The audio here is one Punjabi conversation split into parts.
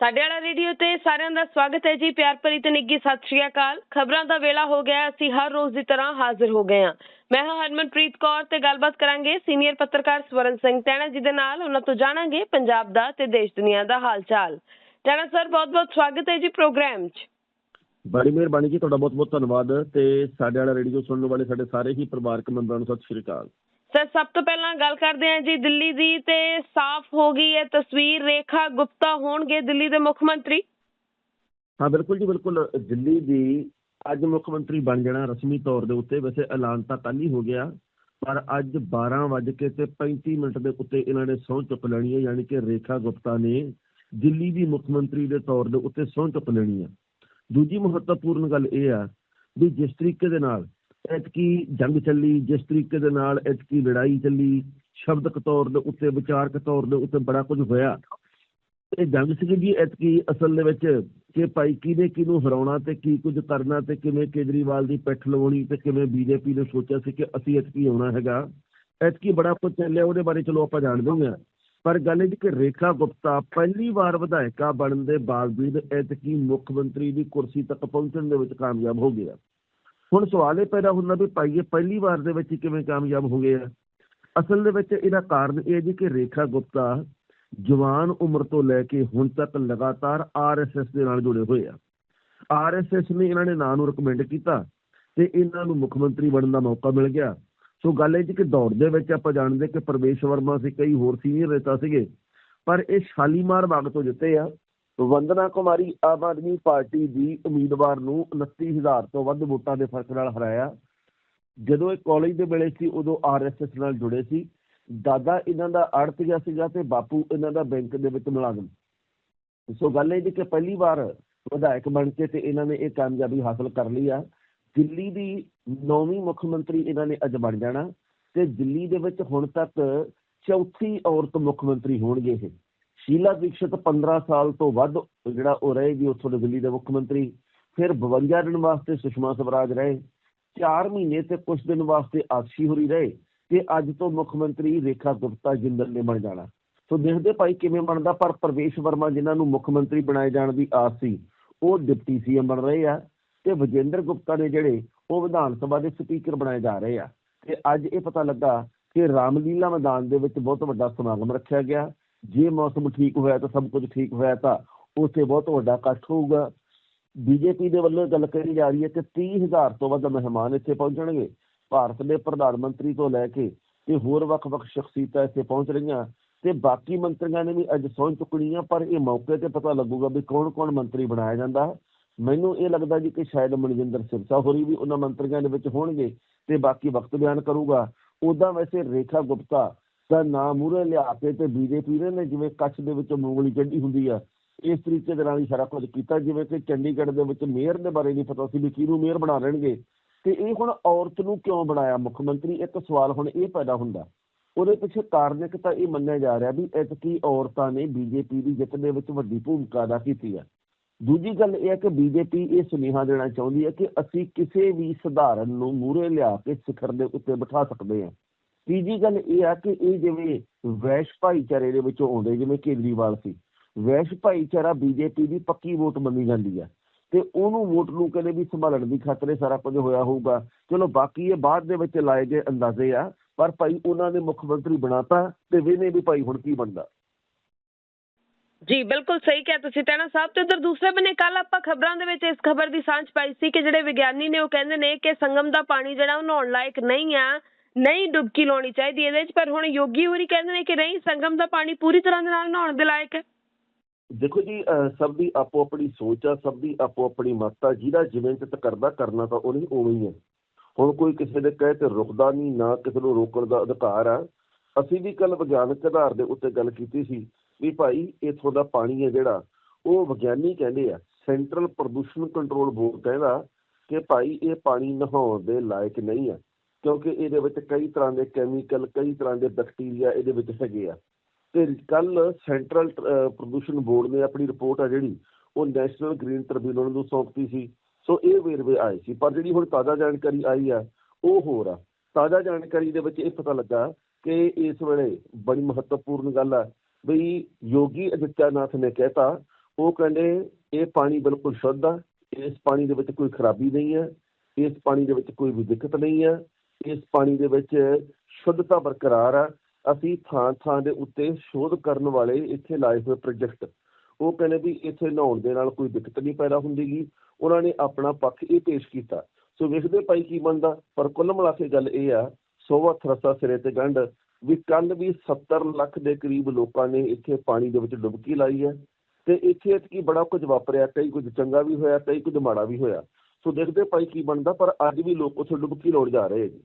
ਸਾਡੇ ਵਾਲਾ ਰੇਡੀਓ ਤੇ ਸਾਰਿਆਂ ਦਾ ਸਵਾਗਤ ਹੈ ਜੀ, ਪਿਆਰ ਭਰੀ ਤੇ ਨਿੱਗੀ ਸਤਿ ਸ਼੍ਰੀ ਅਕਾਲ। ਖਬਰਾਂ ਦਾ ਵੇਲਾ ਹੋ ਗਿਆ ਅਸੀਂ ਹਰ ਰੋਜ਼ ਦੀ ਤਰ੍ਹਾਂ ਹਾਜ਼ਰ ਹੋ ਗਏ ਹਾਂ। ਮੈਂ ਹਾਂ ਹਰਮਨਪ੍ਰੀਤ ਕੌਰ ਤੇ ਗੱਲਬਾਤ ਕਰਾਂਗੇ ਸੀਨੀਅਰ ਪੱਤਰਕਾਰ ਸਵਰਨ ਸਿੰਘ ਟੈਣਾ ਜੀ ਦੇ ਨਾਲ। ਉਹਨਾਂ ਤੋਂ ਜਾਣਾਂਗੇ ਪੰਜਾਬ ਦਾ ਤੇ ਦੇਸ਼ ਦੁਨੀਆ ਦਾ ਹਾਲ ਚਾਲ ਟੈਣਾ ਸਰ ਬਹੁਤ ਬਹੁਤ ਸਵਾਗਤ ਹੈ ਜੀ ਪ੍ਰੋਗਰਾਮ 'ਚ। ਬੜੀ ਮਿਹਰਬਾਨੀ ਜੀ, ਤੁਹਾਡਾ ਬਹੁਤ ਬਹੁਤ ਧੰਨਵਾਦ ਤੇ ਸਾਡੇ ਵਾਲਾ ਰੇਡੀਓ ਸੁਣਨ ਵਾਲੇ ਸਾਡੇ ਸਾਰੇ ਹੀ ਪਰਿਵਾਰਕ ਮੈਂਬਰਾਂ ਨੂੰ ਸਤਿ ਸ਼੍ਰੀ ਅਕਾਲ। ਸਰ, ਸਭ ਤੋਂ ਪਹਿਲਾਂ ਗੱਲ ਕਰਦੇ ਹਾਂ ਜੀ ਦਿੱਲੀ ਦੀ ਤੇ ਸਾਫ਼ ਹੋ ਗਈ ਹੈ ਤਸਵੀਰ। ਰੇਖਾ ਗੁਪਤਾ ਹੋਣਗੇ ਦਿੱਲੀ ਦੇ ਮੁੱਖ ਮੰਤਰੀ। ਹਾਂ, ਬਿਲਕੁਲ ਜੀ, ਬਿਲਕੁਲ। ਦਿੱਲੀ ਦੀ ਅੱਜ ਮੁੱਖ ਮੰਤਰੀ ਬਣ ਜਾਣਾ ਰਸਮੀ ਤੌਰ ਦੇ ਉੱਤੇ। ਵੈਸੇ ਐਲਾਨ ਤਾਂ ਕੱਲ ਹੀ ਹੋ ਗਿਆ, ਪਰ ਅੱਜ 12 ਵੱਜ ਕੇ ਤੇ 35 ਮਿੰਟ ਦੇ ਉੱਤੇ ਇਹਨਾਂ ਨੇ ਸਹੁੰ ਚੁੱਕ ਲੈਣੀ ਹੈ, ਯਾਨੀ ਕਿ ਰੇਖਾ ਗੁਪਤਾ ਨੇ ਦਿੱਲੀ ਦੀ ਮੁੱਖ ਮੰਤਰੀ ਦੇ ਤੌਰ ਦੇ ਉੱਤੇ ਸਹੁੰ ਚੁੱਕ ਲੈਣੀ ਹੈ। ਦੂਜੀ ਮਹੱਤਵਪੂਰਨ ਗੱਲ ਇਹ ਆ ਵੀ ਜਿਸ ਤਰੀਕੇ ਦੇ ਨਾਲ ਐਤਕੀ ਜੰਗ ਚੱਲੀ, ਜਿਸ ਤਰੀਕੇ ਦੇ ਨਾਲ ਐਤਕੀ ਲੜਾਈ ਚੱਲੀ, ਸ਼ਬਦਕ ਤੌਰ ਦੇ ਉੱਤੇ, ਵਿਚਾਰਕ ਤੌਰ ਦੇ ਉੱਤੇ ਬੜਾ ਕੁਝ ਹੋਇਆ। ਇਹ ਜੰਗ ਸੀ ਜੀ ਐਤਕੀ ਅਸਲ ਦੇ ਵਿੱਚ ਕਿ ਭਾਈ ਕਿਹਨੇ ਕਿਹਨੂੰ ਹਰਾਉਣਾ ਤੇ ਕੀ ਕੁਝ ਕਰਨਾ ਤੇ ਕਿਵੇਂ ਕੇਜਰੀਵਾਲ ਦੀ ਪਿੱਠ ਲਵਾਉਣੀ ਤੇ ਕਿਵੇਂ ਬੀਜੇਪੀ ਨੇ ਸੋਚਿਆ ਸੀ ਕਿ ਅਸੀਂ ਐਤਕੀ ਆਉਣਾ ਹੈਗਾ। ਐਤਕੀ ਬੜਾ ਕੁਝ ਚੱਲਿਆ, ਉਹਦੇ ਬਾਰੇ ਚਲੋ ਆਪਾਂ ਜਾਣਦੇ ਹਾਂ। ਪਰ ਗੱਲ ਇਹ ਜੀ ਕਿ ਰੇਖਾ ਗੁਪਤਾ ਪਹਿਲੀ ਵਾਰ ਵਿਧਾਇਕਾ ਬਣਨ ਦੇ ਬਾਵਜੂਦ ਐਤਕੀ ਮੁੱਖ ਮੰਤਰੀ ਦੀ ਕੁਰਸੀ ਤੱਕ ਪਹੁੰਚਣ ਦੇ ਵਿੱਚ ਕਾਮਯਾਬ ਹੋ ਗਿਆ। ਹੁਣ ਸਵਾਲ ਇਹ ਪੈਦਾ ਹੁੰਦਾ ਵੀ ਭਾਈ ਇਹ ਪਹਿਲੀ ਵਾਰ ਦੇ ਵਿੱਚ ਹੀ ਕਿਵੇਂ ਕਾਮਯਾਬ ਹੋ ਗਏ ਆ? ਅਸਲ ਦੇ ਵਿੱਚ ਇਹਦਾ ਕਾਰਨ ਇਹ ਜੀ ਕਿ ਰੇਖਾ ਗੁਪਤਾ ਜਵਾਨ ਉਮਰ ਤੋਂ ਲੈ ਕੇ ਹੁਣ ਤੱਕ ਲਗਾਤਾਰ ਆਰਐਸਐਸ ਦੇ ਨਾਲ ਜੁੜੇ ਹੋਏ ਆ। ਆਰਐਸਐਸ ਨੇ ਇਹਨਾਂ ਨੇ ਨਾਂ ਨੂੰ ਰეკਮੈਂਡ ਕੀਤਾ ਤੇ ਇਹਨਾਂ ਨੂੰ ਮੁੱਖ ਮੰਤਰੀ ਬਣਨ ਦਾ ਮੌਕਾ ਮਿਲ ਗਿਆ। ਸੋ ਗੱਲ ਇਹ ਜੀ ਕਿ ਦੌੜ ਦੇ ਵਿੱਚ ਆਪਾਂ ਜਾਣਦੇ ਕਿ ਪ੍ਰਵੇਸ਼ ਵਰਮਾ ਸੀ, ਕਈ ਹੋਰ ਸੀਨੀਅਰ ਨੇਤਾ ਸੀਗੇ, ਪਰ ਇਹ ਸ਼ਾਲੀਮਾਰ ਬਾਗ ਤੋਂ ਜਿੱਤੇ ਆ। ਵੰਦਨਾ ਕੁਮਾਰੀ ਆਮ ਆਦਮੀ ਪਾਰਟੀ ਦੀ ਉਮੀਦਵਾਰ ਨੂੰ 29000 ਤੋਂ ਵੱਧ ਵੋਟਾਂ ਦੇ ਫ਼ਰਕ ਨਾਲ ਹਰਾਇਆ। ਜਦੋਂ ਇਹ ਕਾਲਜ ਦੇ ਵੇਲੇ ਸੀ, ਉਦੋਂ ਆਰਐਸਐਸ ਨਾਲ ਜੁੜੇ ਸੀ। ਦਾਦਾ ਇਹਨਾਂ ਦਾ ਆੜਤੀਆ ਸੀਗਾ ਤੇ ਬਾਪੂ ਇਹਨਾਂ ਦਾ ਬੈਂਕ ਦੇ ਵਿੱਚ ਮੁਲਾਜ਼ਮ। ਸੋ ਗੱਲ ਇਹ ਜੀ ਕਿ ਪਹਿਲੀ ਵਾਰ ਵਿਧਾਇਕ ਬਣ ਕੇ ਤੇ ਇਹਨਾਂ ਨੇ ਇਹ ਕਾਮਯਾਬੀ ਹਾਸਲ ਕਰ ਲਈ ਆ। ਦਿੱਲੀ ਦੀ ਨੌਵੀਂ ਮੁੱਖ ਮੰਤਰੀ ਇਹਨਾਂ ਨੇ ਅੱਜ ਬਣ ਜਾਣਾ ਤੇ ਦਿੱਲੀ ਦੇ ਵਿੱਚ ਹੁਣ ਤੱਕ ਚੌਥੀ ਔਰਤ ਮੁੱਖ ਮੰਤਰੀ ਹੋਣਗੇ ਇਹ। ਸ਼ੀਲਾ ਦੀਕਸ਼ਿਤ 15 ਸਾਲ ਤੋਂ ਵੱਧ ਜਿਹੜਾ ਉਹ ਰਹੇਗੀ ਉੱਥੋਂ ਦੇ ਦਿੱਲੀ ਦੇ ਮੁੱਖ ਮੰਤਰੀ, ਫਿਰ 52 ਦਿਨ ਵਾਸਤੇ ਸੁਸ਼ਮਾ ਸਵਰਾਜ ਰਹੇ 4 ਮਹੀਨੇ ਤੇ ਕੁਝ ਦਿਨ ਵਾਸਤੇ ਆਸ਼ੀ ਹੋਰੀ ਰਹੇ ਤੇ ਅੱਜ ਤੋਂ ਮੁੱਖ ਮੰਤਰੀ ਰੇਖਾ ਗੁਪਤਾ ਜਿੰਦਲ ਨੇ ਬਣ ਜਾਣਾ। ਸੋ ਦੇਖਦੇ ਭਾਈ ਕਿਵੇਂ ਬਣਦਾ, ਪਰ ਪ੍ਰਵੇਸ਼ ਵਰਮਾ ਜਿਨ੍ਹਾਂ ਨੂੰ ਮੁੱਖ ਮੰਤਰੀ ਬਣਾਏ ਜਾਣ ਦੀ ਆਸ ਸੀ, ਉਹ ਡਿਪਟੀ ਸੀਐਮ ਬਣ ਰਹੇ ਆ ਤੇ ਵਿਜੇਂਦਰ ਗੁਪਤਾ ਨੇ ਜਿਹੜੇ ਉਹ ਵਿਧਾਨ ਸਭਾ ਦੇ ਸਪੀਕਰ ਬਣਾਏ ਜਾ ਰਹੇ ਆ। ਤੇ ਅੱਜ ਇਹ ਪਤਾ ਲੱਗਾ ਕਿ ਰਾਮਲੀਲਾ ਮੈਦਾਨ ਦੇ ਵਿੱਚ ਬਹੁਤ ਵੱਡਾ ਸਮਾਗਮ ਰੱਖਿਆ ਗਿਆ। ਜੇ ਮੌਸਮ ਠੀਕ ਹੋਇਆ ਤਾਂ ਸਭ ਕੁਝ ਠੀਕ ਹੋਇਆ ਤਾਂ ਉੱਥੇ ਬਹੁਤ ਵੱਡਾ ਇਕੱਠ ਹੋਊਗਾ। ਬੀਜੇਪੀ ਦੇ ਵੱਲੋਂ ਗੱਲ ਕਹੀ ਜਾ ਰਹੀ ਹੈ ਕਿ 30000 ਤੋਂ ਵੱਧ ਮਹਿਮਾਨ ਇੱਥੇ ਪਹੁੰਚਣਗੇ। ਭਾਰਤ ਦੇ ਪ੍ਰਧਾਨ ਮੰਤਰੀ ਤੋਂ ਲੈ ਕੇ ਤੇ ਹੋਰ ਵੱਖ-ਵੱਖ ਸ਼ਖਸੀਅਤਾਂ ਇੱਥੇ ਪਹੁੰਚ ਰਹੀਆਂ ਤੇ ਬਾਕੀ ਮੰਤਰੀਆਂ ਨੇ ਵੀ ਅੱਜ ਸਹੁੰ ਚੁੱਕਣੀ ਆ, ਪਰ ਇਹ ਮੌਕੇ ਤੇ ਪਤਾ ਲੱਗੂਗਾ ਵੀ ਕੌਣ-ਕੌਣ ਮੰਤਰੀ ਬਣਾਇਆ ਜਾਂਦਾ। ਹੈ ਮੈਨੂੰ ਇਹ ਲੱਗਦਾ ਜੀ ਕਿ ਸ਼ਾਇਦ ਮਨਜਿੰਦਰ ਸਿਰਸਾ ਹੋਰੀ ਵੀ ਉਹਨਾਂ ਮੰਤਰੀਆਂ ਦੇ ਵਿੱਚ ਹੋਣਗੇ ਤੇ ਬਾਕੀ ਵਕਤ ਬਿਆਨ ਕਰੂਗਾ। ਉਦਾਂ ਵੈਸੇ ਰੇਖਾ ਗੁਪਤਾ ਦਾ ਨਾਮ ਮੂਹਰੇ ਲਿਆ ਕੇ ਤੇ ਬੀਜੇਪੀ ਨੇ ਜਿਵੇਂ ਕੱਛ ਦੇ ਵਿੱਚ ਮੂੰਗਲੀ ਚੰਡੀ ਹੁੰਦੀ ਆ, ਇਸ ਤਰੀਕੇ ਦੇ ਨਾਲ ਹੀ ਸਾਰਾ ਕੁਝ ਕੀਤਾ, ਜਿਵੇਂ ਕਿ ਚੰਡੀਗੜ੍ਹ ਦੇ ਵਿੱਚ ਮੇਅਰ ਦੇ ਬਾਰੇ ਨਹੀਂ ਪਤਾ ਸੀ ਵੀ ਕਿਹਨੂੰ ਮੇਅਰ ਬਣਾ ਲੈਣਗੇ ਤੇ ਇਹ ਹੁਣ ਔਰਤ ਨੂੰ ਕਿਉਂ ਬਣਾਇਆ ਮੁੱਖ ਮੰਤਰੀ? ਇੱਕ ਸਵਾਲ ਹੁਣ ਇਹ ਪੈਦਾ ਹੁੰਦਾ। ਉਹਦੇ ਪਿੱਛੇ ਕਾਰਨ ਇੱਕ ਤਾਂ ਇਹ ਮੰਨਿਆ ਜਾ ਰਿਹਾ ਵੀ ਐਤਕੀ ਔਰਤਾਂ ਨੇ ਬੀਜੇਪੀ ਦੀ ਜਿੱਤ ਦੇ ਵਿੱਚ ਵੱਡੀ ਭੂਮਿਕਾ ਅਦਾ ਕੀਤੀ ਹੈ ਦੂਜੀ ਗੱਲ ਇਹ ਹੈ ਕਿ ਬੀਜੇਪੀ ਇਹ ਸੁਨੇਹਾ ਦੇਣਾ ਚਾਹੁੰਦੀ ਹੈ ਕਿ ਅਸੀਂ ਕਿਸੇ ਵੀ ਸਧਾਰਨ ਨੂੰ ਮੂਹਰੇ ਲਿਆ ਕੇ ਸਿਖਰ ਦੇ ਉੱਤੇ ਬਿਠਾ ਸਕਦੇ ਹਾਂ। ਤੀਜੀ ਗੱਲ ਇਹ ਆ ਕਿ ਇਹ ਜਿਵੇਂ ਵੈਸ਼ ਭਾਈਚਾਰੇ ਦੇ ਵਿੱਚੋਂ ਆਉਂਦੇ, ਜਿਵੇਂ ਕੇਜਰੀਵਾਲ ਸੀ, ਵੈਸ਼ ਭਾਈਚਾਰਾ ਬੀਜੇਪੀ ਦੀ ਪੱਕੀ ਵੋਟ ਮੰਨੀ ਜਾਂਦੀ ਹੈ ਤੇ ਉਹਨੂੰ ਵੋਟ ਨੂੰ ਕਦੇ ਵੀ ਸੰਭਾਲਣ ਦੀ ਖਾਤਰ ਸਾਰਾ ਕੁਝ ਹੋਇਆ ਹੋਊਗਾ। ਚਲੋ ਬਾਕੀ ਇਹ ਬਾਅਦ ਦੇ ਵਿੱਚ ਲਾਏ ਗਏ ਅੰਦਾਜ਼ੇ ਆ, ਪਰ ਭਾਈ ਉਹਨਾਂ ਨੇ ਮੁੱਖ ਮੰਤਰੀ ਬਣਾਤਾ ਤੇ ਵੇਨੇ ਵੀ ਭਾਈ ਹੁਣ ਕੀ ਬਣਦਾ? ਜੀ, ਬਿਲਕੁਲ ਸਹੀ ਕਿਹਾ ਤੁਸੀਂ ਟੈਣਾ ਸਾਹਿਬ। ਤੇ ਉਧਰ ਦੂਸਰੇ ਬੰਨੇ ਕੱਲ ਆਪਾਂ ਖਬਰਾਂ ਦੇ ਵਿੱਚ ਇਸ ਖਬਰ ਦੀ ਸਾਂਝ ਪਾਈ ਸੀ ਕਿ ਜਿਹੜੇ ਵਿਗਿਆਨੀ ਨੇ ਉਹ ਕਹਿੰਦੇ ਨੇ ਕਿ ਸੰਗਮ ਦਾ ਪਾਣੀ ਜਿਹੜਾ ਉਹ ਨਹਾਉਣ ਲਾਇਕ ਨਹੀਂ ਆ। ਨਹੀਂ ਡੁਬਕੀ ਲਾਉਣੀ ਚਾਹੀਦੀ ਇਹਦੇ ਵਿੱਚ ਪਰ ਹੁਣ ਯੋਗੀ ਹੋਰੀ ਕਹਿੰਦੇ ਨੇ ਕਿ ਨਹੀਂ, ਸੰਗਮ ਦਾ ਪਾਣੀ ਪੂਰੀ ਤਰ੍ਹਾਂ ਦੇ ਨਾਲ ਨਹਾਉਣ ਦੇ ਲਾਇਕ ਹੈ। ਦੇਖੋ ਜੀ ਸਭ ਦੀ ਆਪੋ ਆਪਣੀ ਸੋਚ ਆ, ਸਭ ਦੀ ਆਪੋ ਆਪਣੀ ਮੱਤ ਆ, ਜਿਹਦਾ ਜਿਵੇਂ ਚਿੱਤ ਕਰਦਾ, ਕਰਨਾ ਤਾਂ ਉਹਨੇ ਉਵੇਂ ਹੀ ਹੈ ਹੁਣ ਕੋਈ ਕਿਸੇ ਦੇ ਕਹੇ ਤੇ ਰੁਕਦਾ ਨਹੀਂ, ਨਾ ਕਿਸੇ ਨੂੰ ਰੋਕਣ ਦਾ ਅਧਿਕਾਰ ਆ। ਅਸੀਂ ਵੀ ਕੱਲ ਵਿਗਿਆਨਕ ਆਧਾਰ ਦੇ ਉੱਤੇ ਗੱਲ ਕੀਤੀ ਸੀ ਵੀ ਭਾਈ, ਇਥੋਂ ਦਾ ਪਾਣੀ ਹੈ ਜਿਹੜਾ, ਉਹ ਵਿਗਿਆਨੀ ਕਹਿੰਦੇ ਆ ਸੈਂਟਰਲ ਪ੍ਰਦੂਸ਼ਣ ਕੰਟਰੋਲ ਬੋਰਡ ਕਹਿੰਦਾ ਕਿ ਭਾਈ, ਇਹ ਪਾਣੀ ਨਹਾਉਣ ਦੇ ਲਾਇਕ ਨਹੀਂ ਆ। ਕਿਉਂਕਿ ਇਹਦੇ ਵਿੱਚ ਕਈ ਤਰ੍ਹਾਂ ਦੇ ਕੈਮੀਕਲ ਕਈ ਤਰ੍ਹਾਂ ਦੇ ਬੈਕਟੀਰੀਆ ਇਹਦੇ ਵਿੱਚ ਹੈਗੇ ਆ। ਤੇ ਕੱਲ ਸੈਂਟਰਲ ਅਹ, ਪ੍ਰਦੂਸ਼ਣ ਬੋਰਡ ਨੇ ਆਪਣੀ ਰਿਪੋਰਟ ਆ ਜਿਹੜੀ ਉਹ ਨੈਸ਼ਨਲ ਗ੍ਰੀਨ ਟ੍ਰਿਬਿਊਨਲ ਨੂੰ ਸੌਂਪਤੀ ਸੀ। ਸੋ ਇਹ ਵੇਰਵੇ ਆਏ ਸੀ। ਪਰ ਜਿਹੜੀ ਹੁਣ ਤਾਜ਼ਾ ਜਾਣਕਾਰੀ ਆਈ ਆ ਉਹ ਹੋਰ ਆ। ਤਾਜ਼ਾ ਜਾਣਕਾਰੀ ਦੇ ਵਿੱਚ ਇਹ ਪਤਾ ਲੱਗਾ ਕਿ ਇਸ ਵੇਲੇ ਬੜੀ ਮਹੱਤਵਪੂਰਨ ਗੱਲ ਆ ਵੀ ਯੋਗੀ ਅਦਿੱਤਿਆਨਾਥ ਨੇ ਕਹਿਤਾ ਉਹ ਕਹਿੰਦੇ ਇਹ ਪਾਣੀ ਬਿਲਕੁਲ ਸ਼ੁੱਧ ਆ ਇਸ ਪਾਣੀ ਦੇ ਵਿੱਚ ਕੋਈ ਖਰਾਬੀ ਨਹੀਂ ਹੈ ਇਸ ਪਾਣੀ ਦੇ ਵਿੱਚ ਕੋਈ ਵੀ ਦਿੱਕਤ ਨਹੀਂ ਹੈ ਇਸ ਪਾਣੀ ਦੇ ਵਿੱਚ ਸ਼ੁੱਧਤਾ ਬਰਕਰਾਰ ਆ। ਅਸੀਂ ਥਾਂ ਥਾਂ ਦੇ ਉੱਤੇ ਸ਼ੋਧ ਕਰਨ ਵਾਲੇ ਇੱਥੇ ਲਾਏ ਹੋਏ ਪ੍ਰੋਜੈਕਟ ਉਹ ਕਹਿੰਦੇ ਵੀ ਇੱਥੇ ਨਹਾਉਣ ਦੇ ਨਾਲ ਕੋਈ ਦਿੱਕਤ ਨਹੀਂ ਪੈਦਾ ਹੁੰਦੀਗੀ। ਉਹਨਾਂ ਨੇ ਆਪਣਾ ਪੱਖ ਇਹ ਪੇਸ਼ ਕੀਤਾ। ਸੋ ਵੇਖਦੇ ਭਾਈ ਕੀ ਬਣਦਾ। ਪਰ ਕੁੱਲ ਮਿਲਾ ਕੇ ਗੱਲ ਇਹ ਆ, ਸੋਵਾ ਥਰਸਾ ਸਿਰੇ ਤੇ ਗੰਢ, ਵੀ ਕੱਲ ਵੀ 70 ਲੱਖ ਦੇ ਕਰੀਬ ਲੋਕਾਂ ਨੇ ਇੱਥੇ ਪਾਣੀ ਦੇ ਵਿੱਚ ਡੁਬਕੀ ਲਾਈ ਹੈ। ਤੇ ਇੱਥੇ ਕੀ ਬੜਾ ਕੁਝ ਵਾਪਰਿਆ, ਕਈ ਕੁਝ ਚੰਗਾ ਵੀ ਹੋਇਆ, ਕਈ ਕੁਝ ਮਾੜਾ ਵੀ ਹੋਇਆ। ਸੋ ਦੇਖਦੇ ਭਾਈ ਕੀ ਬਣਦਾ ਪਰ ਅੱਜ ਵੀ ਲੋਕ ਉੱਥੇ ਡੁਬਕੀ ਲਾਉਣ ਜਾ ਰਹੇ ਜੀ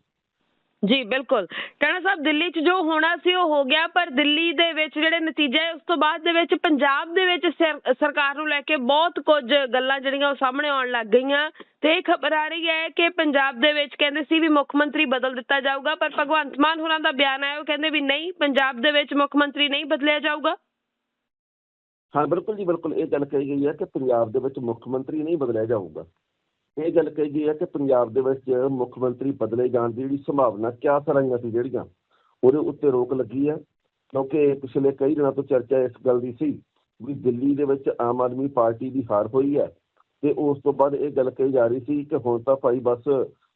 ਜੀ ਬਿਲਕੁਲ। ਟਾਣਾ ਸਾਹਿਬ ਦਿੱਲੀ 'ਚ ਜੋ ਹੋਣਾ ਸੀ ਉਹ ਹੋ ਗਿਆ ਪਰ ਦਿੱਲੀ ਦੇ ਵਿੱਚ ਜਿਹੜੇ ਨਤੀਜੇ ਉਸ ਤੋਂ ਬਾਅਦ ਦੇ ਵਿੱਚ ਪੰਜਾਬ ਦੇ ਵਿੱਚ ਸਰ- ਸਰਕਾਰ ਨੂੰ ਲੈ ਕੇ ਬਹੁਤ ਕੁਝ ਗੱਲਾਂ ਜਿਹੜੀਆਂ ਉਹ ਸਾਹਮਣੇ ਆਉਣ ਲੱਗ ਗਈਆਂ। ਤੇ ਖਬਰ ਆ ਰਹੀ ਹੈ ਕਿ ਪੰਜਾਬ ਦੇ ਵਿੱਚ ਕਹਿੰਦੇ ਸੀ ਵੀ ਮੁੱਖ ਮੰਤਰੀ ਬਦਲ ਦਿੱਤਾ ਜਾਊਗਾ ਪਰ ਭਗਵੰਤ ਮਾਨ ਹੋਰਾਂ ਦਾ ਬਿਆਨ ਆਇਆ ਉਹ ਕਹਿੰਦੇ ਵੀ ਨਹੀਂ ਪੰਜਾਬ ਦੇ ਵਿੱਚ ਮੁੱਖ ਮੰਤਰੀ ਨਹੀਂ ਬਦਲਿਆ ਜਾਊਗਾ। ਹਾਂ ਬਿਲਕੁਲ ਜੀ ਬਿਲਕੁਲ। ਇਹ ਗੱਲ ਕਹੀ ਗਈ ਹੈ ਕਿ ਪੰਜਾਬ ਦੇ ਵਿੱਚ ਮੁੱਖ ਮੰਤਰੀ ਨਹੀਂ ਬਦਲਿਆ ਜਾਊਗਾ। ਇਹ ਗੱਲ ਕਹੀ ਗਈ ਹੈ ਕਿ ਪੰਜਾਬ ਦੇ ਵਿੱਚ ਮੁੱਖ ਮੰਤਰੀ ਬਦਲੇ ਜਾਣ ਦੀ ਜਿਹੜੀ ਸੰਭਾਵਨਾ ਕਿਆ ਸਰਾਈਆਂ ਸੀ ਜਿਹੜੀਆਂ, ਉਹਦੇ ਉੱਤੇ ਰੋਕ ਲੱਗੀ ਹੈ, ਕਿਉਂਕਿ ਪਿਛਲੇ ਕਈ ਦਿਨਾਂ ਤੋਂ ਚਰਚਾ ਇਸ ਗੱਲ ਦੀ ਸੀ ਵੀ ਦਿੱਲੀ ਦੇ ਵਿੱਚ ਆਮ ਆਦਮੀ ਪਾਰਟੀ ਦੀ ਹਾਰ ਹੋਈ ਹੈ ਤੇ ਉਸ ਤੋਂ ਬਾਅਦ ਇਹ ਗੱਲ ਕਹੀ ਜਾ ਰਹੀ ਸੀ ਕਿ ਹੁਣ ਤਾਂ ਭਾਈ ਬਸ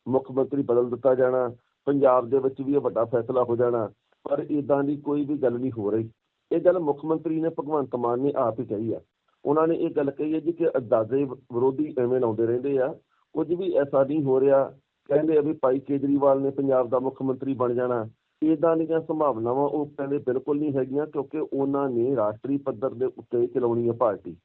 ਮੁੱਖ ਮੰਤਰੀ ਬਦਲ ਦਿੱਤਾ ਜਾਣਾ, ਪੰਜਾਬ ਦੇ ਵਿੱਚ ਵੀ ਇਹ ਵੱਡਾ ਫੈਸਲਾ ਹੋ ਜਾਣਾ, ਪਰ ਇਦਾਂ ਦੀ ਕੋਈ ਵੀ ਗੱਲ ਨਹੀਂ ਹੋ ਰਹੀ। ਇਹ ਗੱਲ ਮੁੱਖ ਮੰਤਰੀ ਨੇ ਭਗਵੰਤ ਮਾਨ ਨੇ ਆਪ ਹੀ ਕਹੀ ਹੈ। ਉਹਨਾਂ ਨੇ ਇਹ ਗੱਲ ਕਹੀ ਹੈ ਜੀ ਕਿ ਅੰਦਾਜ਼ੇ ਵਿਰੋਧੀ ਐਵੇਂ ਲਾਉਂਦੇ ਰਹਿੰਦੇ ਆ। ਕੁਝ ਵੀ ਐਸਾ ਨਹੀਂ ਹੋ ਰਿਹਾ। ਕਹਿੰਦੇ ਆ ਵੀ ਭਾਈ ਕੇਜਰੀਵਾਲ ਨੇ ਪੰਜਾਬ ਦਾ ਮੁੱਖ ਮੰਤਰੀ ਬਣ ਜਾਣਾ। ਇਦਾਂ ਦੀਆਂ ਸੰਭਾਵਨਾਵਾਂ ਉਹ ਕਹਿੰਦੇ ਬਿਲਕੁਲ ਨਹੀਂ ਹੈਗੀਆਂ ਕਿਉਂਕਿ ਉਹਨਾਂ ਨੇ ਰਾਸ਼ਟਰੀ ਪੱਧਰ ਦੇ ਉੱਤੇ ਚਲਾਉਣੀ ਹੈ ਪਾਰਟੀ।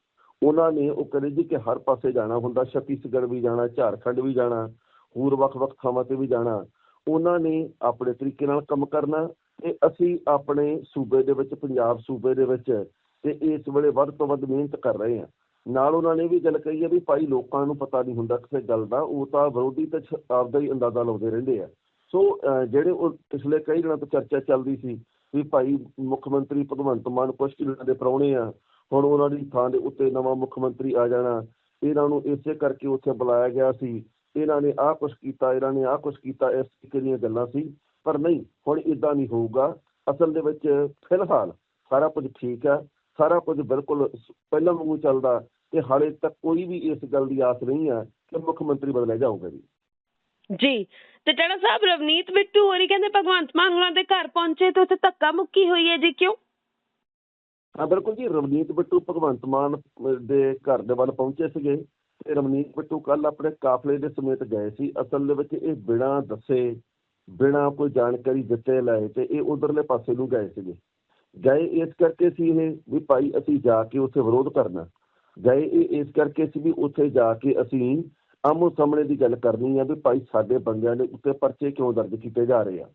ਉਹਨਾਂ ਨੇ ਉਹ ਕਹਿੰਦੇ ਜੀ ਕਿ ਹਰ ਪਾਸੇ ਜਾਣਾ ਹੁੰਦਾ। ਛੱਤੀਸਗੜ੍ਹ ਵੀ ਜਾਣਾ, ਝਾਰਖੰਡ ਵੀ ਜਾਣਾ, ਹੋਰ ਵੱਖ-ਵੱਖ ਥਾਵਾਂ ਤੇ ਵੀ ਜਾਣਾ। ਉਹਨਾਂ ਨੇ ਆਪਣੇ ਤਰੀਕੇ ਨਾਲ ਕੰਮ ਕਰਨਾ ਤੇ ਅਸੀਂ ਆਪਣੇ ਸੂਬੇ ਦੇ ਵਿੱਚ, ਪੰਜਾਬ ਸੂਬੇ ਦੇ ਵਿੱਚ ਤੇ ਇਸ ਵੇਲੇ ਵੱਧ ਤੋਂ ਵੱਧ ਮਿਹਨਤ ਕਰ ਰਹੇ ਆ। ਨਾਲ ਉਹਨਾਂ ਨੇ ਵੀ ਗੱਲ ਕਹੀ ਹੈ ਵੀ ਭਾਈ ਲੋਕਾਂ ਨੂੰ ਪਤਾ ਨਹੀਂ ਹੁੰਦਾ ਕਿਸੇ ਗੱਲ ਦਾ, ਉਹ ਤਾਂ ਵਿਰੋਧੀ ਤੇ ਆਪਦਾ ਹੀ ਅੰਦਾਜ਼ਾ ਲਾਉਂਦੇ ਰਹਿੰਦੇ ਆ। ਸੋ ਜਿਹੜੇ ਉਹ ਪਿਛਲੇ ਕਈ ਦਿਨਾਂ ਤੋਂ ਚਰਚਾ ਚੱਲਦੀ ਸੀ ਵੀ ਭਾਈ ਮੁੱਖ ਮੰਤਰੀ ਭਗਵੰਤ ਮਾਨ ਕੁਛ ਦਿਨਾਂ ਦੇ ਪ੍ਰਾਹੁਣੇ ਆ, ਹੁਣ ਉਹਨਾਂ ਦੀ ਥਾਂ ਦੇ ਉੱਤੇ ਨਵਾਂ ਮੁੱਖ ਮੰਤਰੀ ਆ ਜਾਣਾ, ਇਹਨਾਂ ਨੂੰ ਇਸੇ ਕਰਕੇ ਉੱਥੇ ਬੁਲਾਇਆ ਗਿਆ ਸੀ। ਇਹਨਾਂ ਨੇ ਆਹ ਕੁਛ ਕੀਤਾ, ਇਹਨਾਂ ਨੇ ਆਹ ਕੁਛ ਕੀਤਾ, ਇਸ ਤਰੀਕੇ ਦੀਆਂ ਗੱਲਾਂ ਸੀ। ਪਰ ਨਹੀਂ, ਹੁਣ ਇਦਾਂ ਨਹੀਂ ਹੋਊਗਾ। ਅਸਲ ਦੇ ਵਿੱਚ ਫਿਲਹਾਲ ਸਾਰਾ ਕੁਝ ਠੀਕ ਹੈ ਸਾਰਾ ਕੁਝ ਬਿਲਕੁਲ ਪਹਿਲਾਂ ਵਾਂਗੂ ਚੱਲਦਾ ਤੇ ਹਾਲੇ ਤੱਕ ਕੋਈ ਵੀ ਇਸ ਗੱਲ ਦੀ ਆਸ ਨਹੀਂ ਹੈ ਕਿ ਮੁੱਖ ਮੰਤਰੀ ਬਦਲਿਆ ਜਾਊਗਾ ਜੀ ਜੀ ਤੇ ਟਾਣਾ ਸਾਹਿਬ ਰਵਨੀਤ ਬਿੱਟੂ ਹੋਰੀ ਕਹਿੰਦੇ ਭਗਵੰਤ ਮਾਨ ਹੋਰਾਂ ਦੇ ਘਰ ਪਹੁੰਚੇ ਤੇ ਉੱਥੇ ਧੱਕਾ ਮੁੱਕੀ ਹੋਈ ਹੈ ਜੀ ਕਿਉਂ? ਹਾਂ ਬਿਲਕੁਲ ਜੀ ਰਵਨੀਤ ਬਿੱਟੂ ਭਗਵੰਤ ਮਾਨ ਦੇ ਘਰ ਦੇ ਵੱਲ ਪਹੁੰਚੇ ਸੀਗੇ ਤੇ ਰਵਨੀਤ ਬਿੱਟੂ ਕੱਲ ਆਪਣੇ ਕਾਫਲੇ ਦੇ ਸਮੇਤ ਗਏ ਸੀ। ਅਸਲ ਦੇ ਵਿੱਚ ਇਹ ਬਿਨਾਂ ਦੱਸੇ ਬਿਨਾਂ ਕੋਈ ਜਾਣਕਾਰੀ ਦਿੱਤੇ ਲਏ ਤੇ ਇਹ ਉਧਰਲੇ ਪਾਸੇ ਨੂੰ ਗਏ ਸੀਗੇ। ਗਏ ਇਸ ਕਰਕੇ ਸੀ ਇਹ ਵੀ ਭਾਈ ਅਸੀਂ ਜਾ ਕੇ ਉੱਥੇ ਵਿਰੋਧ ਕਰਨਾ। ਗਏ ਇਹ ਇਸ ਕਰਕੇ ਸੀ ਵੀ ਉੱਥੇ ਜਾ ਕੇ ਅਸੀਂ ਆਮੋ ਸਾਹਮਣੇ ਦੀ ਗੱਲ ਕਰਨੀ ਆ ਵੀ ਭਾਈ ਸਾਡੇ ਬੰਦਿਆਂ ਦੇ ਉੱਤੇ ਪਰਚੇ ਕਿਉਂ ਦਰਜ ਕੀਤੇ ਜਾ ਰਹੇ ਆ।